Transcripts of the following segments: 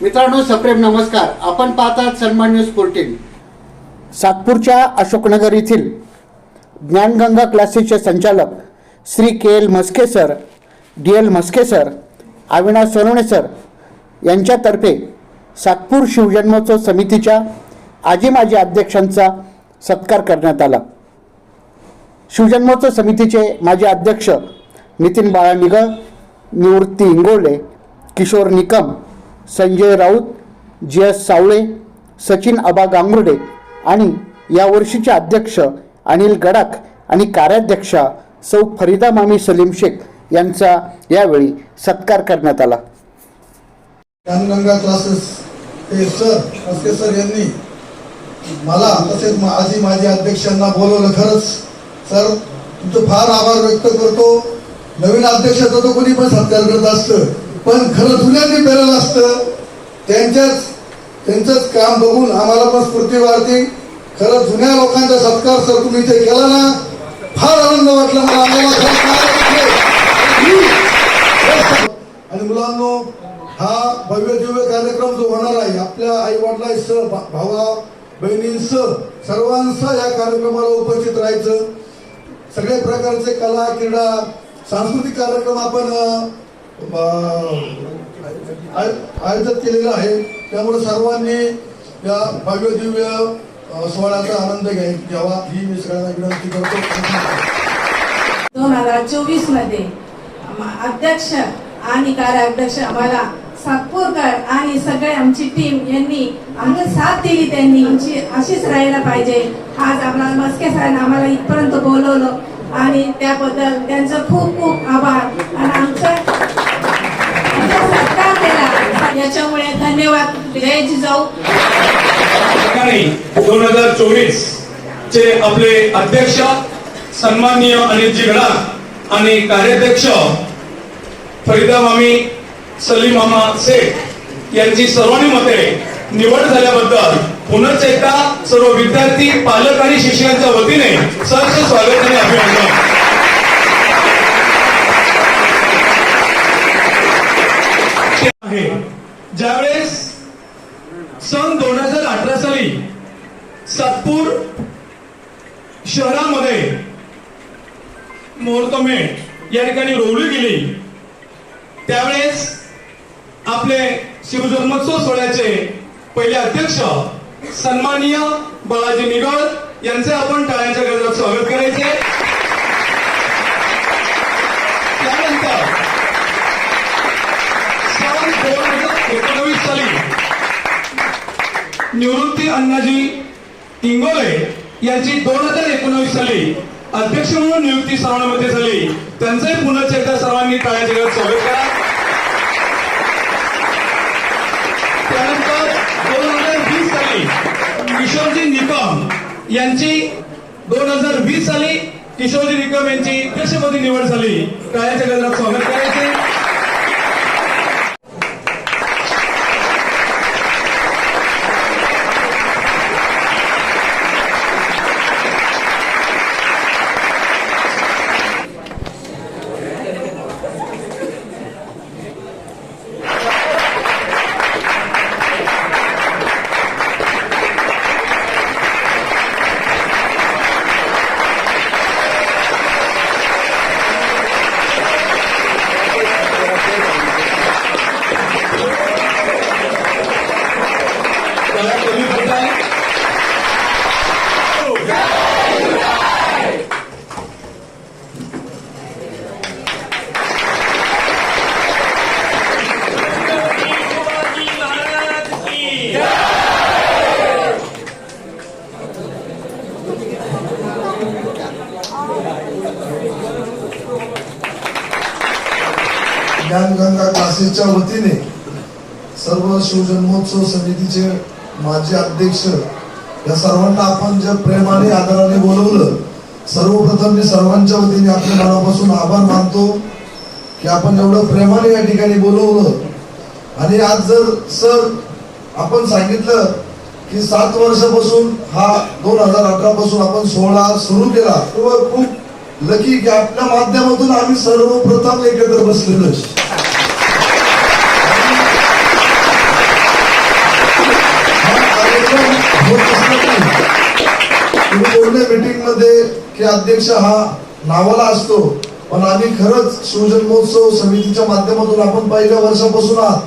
मित्रांनो सप्रेम नमस्कार. आपण पाहतात सन्मान न्यूज फोर्टीन सातपूरच्या अशोकनगर येथील ज्ञानगंगा क्लासेसचे संचालक Shri K L Mhaske sir D L Mhaske sir Avinash Sonawane sir यांच्यातर्फे सातपूर शिवजन्मोत्सव समितीच्या आजी माजी अध्यक्षांचा सत्कार करण्यात आला. शिवजन्मोत्सव समितीचे माजी अध्यक्ष नितीन बाळा निगळ निवृत्ती इंगोले किशोर निकम संजय राऊत जी एस सावळे सचिन अबा गांगुर्डे आणि यावर्षीचे अध्यक्ष अनिल गडाख आणि कार्याध्यक्षा सौ फरीदा मामी सलीम शेख यांचा यावेळी सत्कार करण्यात आला. ज्ञानगंगा क्लासेस हे सर सर यांनी मला तसेच आजी माझी अध्यक्षांना बोलवलं खरंच. सर तुमचं फार आभार व्यक्त करतो. नवीन अध्यक्षाचा तो कोणी पण सत्कार करत असतं पण खरं धुण्याने पेरलं असतं. त्यांच्याच त्यांचंच काम बघून आम्हाला पण स्फूर्ती वाढते. खरं जुन्या लोकांचा सत्कार सर तुम्ही ते केला ना फार आनंद वाटला मला. आम्हाला आणि मुलांनो हा भव्य दिव्य कार्यक्रम जो होणार आहे आपल्या आई वडिलांसह भावा बहिणींसह सर्वांसह या कार्यक्रमाला उपस्थित राहायचं. सगळ्या प्रकारचे कला क्रीडा सांस्कृतिक कार्यक्रम आपण आयोजित केलेलं आहे. त्यामुळे सर्वांनी या भव्य दिव्य सोहळ्याचा आनंद घ्याय घ्यावा. ही मी सगळ्यांना विनंती करतो. दोन हजार चोवीसमध्ये अध्यक्ष आणि कार्याध्यक्ष आम्हाला सातपूरकर आणि सगळे आमची टीम यांनी आमची साथ दिली. त्यांनी आमची अशीच राहायला पाहिजे. आज आपला मस्के सरांना आम्हाला इथपर्यंत बोलवलं आणि त्याबद्दल त्यांचं खूप खूप आभार. त्याच्यामुळे धन्यवाद. जय जिजाऊ. दोन हजार चोवीस चे आपले अध्यक्ष सन्माननीय अनिलजी गडाख आणि कार्याध्यक्ष फरीदा मामी सलीम मामा शेख यांची सर्वांनी मते निवड झाल्याबद्दल पुनश्च एकदा सर्व विद्यार्थी पालक आणि शिक्षकांच्या वतीने सहर्ष स्वागत आणि अभिनंदन. आहे. ज्यावेळेस सन दोन हजार अठरा साली सातपूर शहरामध्ये मुहूर्तमेढ या ठिकाणी रोवली गेली त्यावेळेस आपले शिवजन्मोत्सव सोहळ्याचे पहिले अध्यक्ष सन्माननीय बाळाजी निगळ यांचे आपण टाळ्यांच्या गरजात स्वागत करायचे त्यानंतर सन दोन हजार एकोणवीस साली निवृत्ती अण्णाजी इंगोले यांची दोन हजार एकोणवीस साली अध्यक्ष म्हणून नियुक्ती सर्वांमध्ये झाली. त्यांचंही पुनश्च एकदा सर्वांनी टाळ्या जगात स्वागत करा. त्यानंतर दोन हजार वीस साली किशोरजी निकम यांची दोन हजार वीस साली किशोरजी निकम यांची अध्यक्षपदी निवड झाली. टाळ्याच्या गजरात स्वागत करायचे त्याला कमी करताय ज्ञानगंगा वतीने सर्व शिवजन्मोत्सव समितीचे माजी अध्यक्ष या सर्वांना आपण ज्या प्रेमाने आदराने बोलवलं सर्वप्रथम मी सर्वांच्या वतीने आपल्या मनापासून आभार मानतो की आपण एवढं प्रेमाने या ठिकाणी बोलवलं. आणि आज जर सर आपण सांगितलं की सात वर्षापासून हा दोन हजार अठरा पासून आपण सोहळा सुरू केला तेव्हा खूप लकी की आपल्या माध्यमातून आम्ही सर्वप्रथम एकत्र बसलेलो बोलण्या मीटिंगमध्ये की अध्यक्ष हा नावाला असतो पण आम्ही खरंच शिवजन्मोत्सव समितीच्या माध्यमातून आपण पहिल्या वर्षापासून आहात.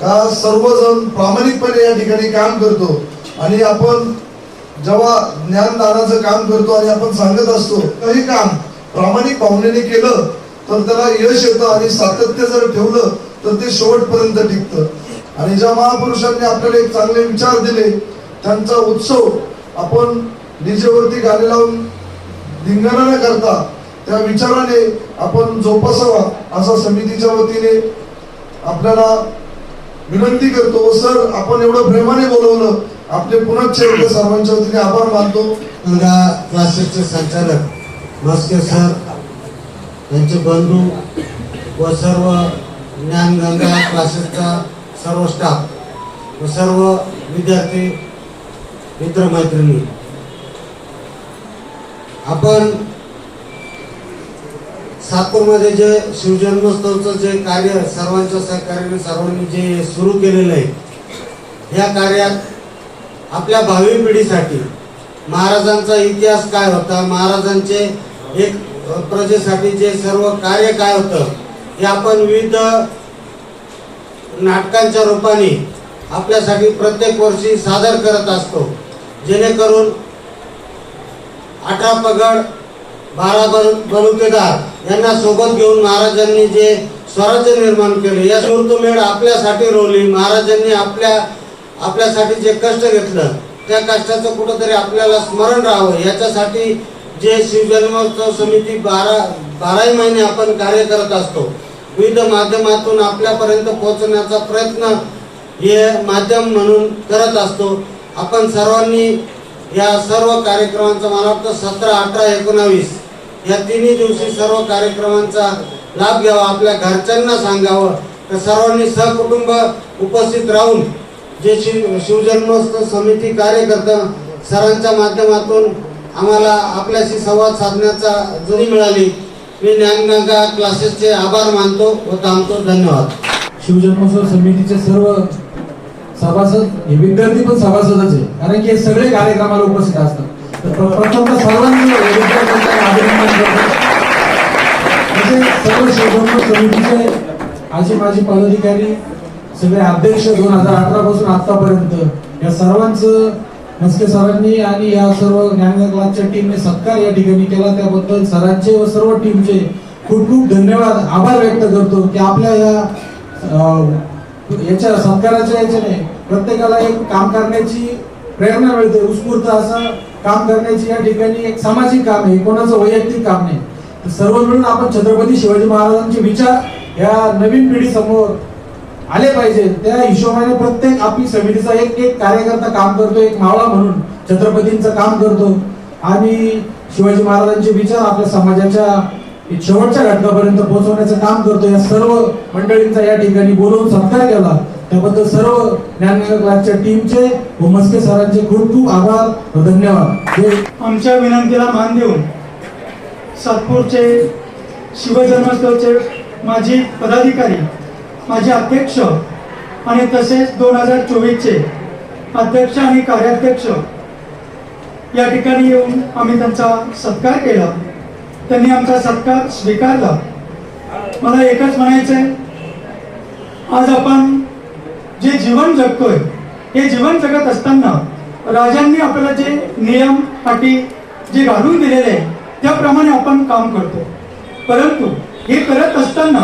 का सर्वजण प्रामाणिकपणे या ठिकाणी काम करतो आणि आपण जेव्हा ज्ञानदानाचं काम करतो आणि आपण सांगत असतो काही काम प्रामाणिक भावनेने केलं तर त्याला यश येतं आणि सातत्य जर ठेवलं तर ते शेवटपर्यंत टिकतं. आणि ज्या महापुरुषांनी आपल्याला एक चांगले विचार दिले त्यांचा उत्सव आपण डीजेवरती गाणे लावून धिंगाणा न करता त्या विचाराने आपण जोपासावा असा समितीच्या वतीने आपल्याला विनंती करतो. सर आपण एवढं प्रेमाने बोलवलं. आपले पुनश्च एकदा सर्वांच्या वतीने आभार मानतो. गंगा क्लासेसचे संचालक मस्के सर. त्यांचे बंधू व सर्व ज्ञानगंगा क्लासेसचा सर्व स्टाफ व सर्व विद्यार्थी मित्रमैत्रिणी आपण सातपूरमध्ये जे शिवजन्मोत्सवचं जे कार्य सर्वांच्या सहकार्याने सर्वांनी जे सुरू केलेलं आहे या कार्यात आपल्या भावी पिढीसाठी महाराजांचा इतिहास काय होता महाराजांचे एक प्रजेसाठी जे सर्व कार्य काय होतं हे आपण विविध नाटकांच्या रूपाने आपल्यासाठी प्रत्येक वर्षी सादर करत असतो. जेणेकरून अठरा पगड बारा बल बलुतेदार यांना सोबत घेऊन महाराजांनी जे स्वराज्य निर्माण केले या सुहृतमेळ आपल्यासाठी रोवली. महाराजांनी आपल्या आपल्यासाठी जे कष्ट घेतलं त्या कष्टाचं कुठंतरी आपल्याला स्मरण राहावं. याच्यासाठी जे शिवजन्मोत्सव समिती बारा बाराही महिने आपण कार्य करत असतो विविध माध्यमातून आपल्यापर्यंत पोहोचण्याचा प्रयत्न हे माध्यम म्हणून करत असतो. आपण सर्वांनी या सर्व कार्यक्रमांचा मला वाटतं सतरा अठरा एकोणावीस या तिन्ही दिवशी सर्व कार्यक्रमांचा लाभ घ्यावा आपल्या घरच्यांना सांगावं. तर सर्वांनी सहकुटुंब उपस्थित राहून जे शिव शिवजन्मोत्सव समिती कार्यकर्ता सरांच्या माध्यमातून आम्हाला आपल्याशी संवाद साधण्याचा जरी मिळाली. मी ज्ञानगंगा क्लासेसचे आभार मानतो व थांबतो. धन्यवाद. शिवजन्मोत्सव समितीचे सर्व सभासद हे विद्यार्थी पण सभासदच आहे. कारण की हे सगळे कार्यक्रमाला उपस्थित असतात. तर प्रथमतः सर्वांनी अभिनंदन करतो. म्हणजे सर्व समितीचे आजी माजी पदाधिकारी सगळे अध्यक्ष दोन हजार अठरा पासून आतापर्यंत या सर्वांचं मस्के सरांनी आणि या सर्व ज्ञानच्या क्लासच्या टीमने सत्कार या ठिकाणी केला. त्याबद्दल सरांचे व सर्व टीमचे खूप खूप धन्यवाद. आभार व्यक्त करतो की आपल्या या याच्या सत्काराच्या याच्याने प्रत्येकाला एक काम करण्याची प्रेरणा मिळते उत्स्फूर्त असं काम करण्याची या ठिकाणी एक सामाजिक काम आहे कोणाचं वैयक्तिक काम नाही. तर सर्व मिळून आपण छत्रपती शिवाजी महाराजांचे विचार या नवीन पिढी समोर आले पाहिजे. त्या हिशोबाने प्रत्येक आपली समितीचा एक एक कार्यकर्ता काम करतो एक मावळा म्हणून छत्रपतींचं काम करतो. आणि शिवाजी महाराजांचे विचार आपल्या समाजाच्या शेवटच्या घटकापर्यंत पोहोचवण्याचं काम करतो या सर्व मंडळींचा या ठिकाणी बोलवून सत्कार केला. त्याबद्दल सर्व ज्ञानच्या टीमचे व मस्के सरांचे खूप खूप आभार व धन्यवाद. आमच्या विनंतीला मान देऊन सातपूरचे शिवजन्मोत्सवचे माजी पदाधिकारी माजी अध्यक्ष आणि तसेच दोन हजार चोवीसचे अध्यक्ष आणि कार्याध्यक्ष या ठिकाणी येऊन आम्ही त्यांचा सत्कार केला. त्यांनी आमचा सत्कार स्वीकारला. मला एकच म्हणायचं आहे आज आपण जे जीवन जगतोय हे जीवन जगत असताना राजांनी आपल्याला जे नियम अटी जे घालून दिलेले आहे त्याप्रमाणे आपण काम करतो. परंतु हे करत असताना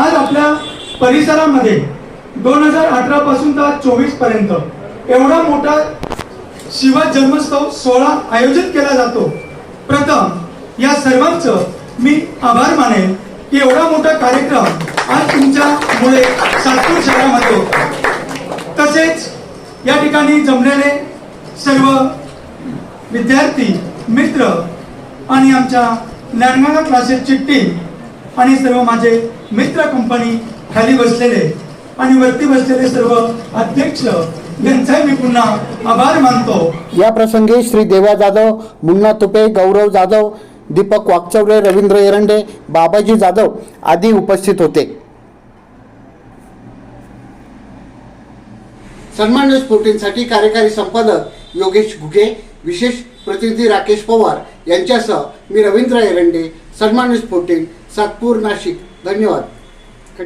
आज आपल्या परिसरामध्ये दोन हजार अठरा पासून तर चोवीसपर्यंत एवढा मोठा शिवा जन्मोत्सव सोहळा आयोजित केला जातो. प्रथम या सर्वांचं मी आभार मानेन. की एवढा मोठा कार्यक्रम आज तुमच्यामुळे सातपूर शहरामध्ये होतो. तसेच या ठिकाणी जमलेले सर्व विद्यार्थी मित्र आणि आमच्या ज्ञानगंगा क्लासेसची टीम आणि सर्व माझे मित्र कंपनी खाली बसलेले आणि वरती बसलेले सर्व अध्यक्ष यांचाही मी पुन्हा आभार मानतो. या प्रसंगी श्री देवा जाधव मुन्ना तुपे गौरव जाधव दीपक वाकचौरे रवींद्र एरंडे बाबाजी जाधव आदी उपस्थित होते. सन्मान न्यूज फोर्टीनसाठी कार्यकारी संपादक योगेश घुगे विशेष प्रतिनिधी राकेश पवार यांच्यासह मी रवींद्र एरंडे सन्मान न्यूज फोर्टीन सातपूर नाशिक. धन्यवाद.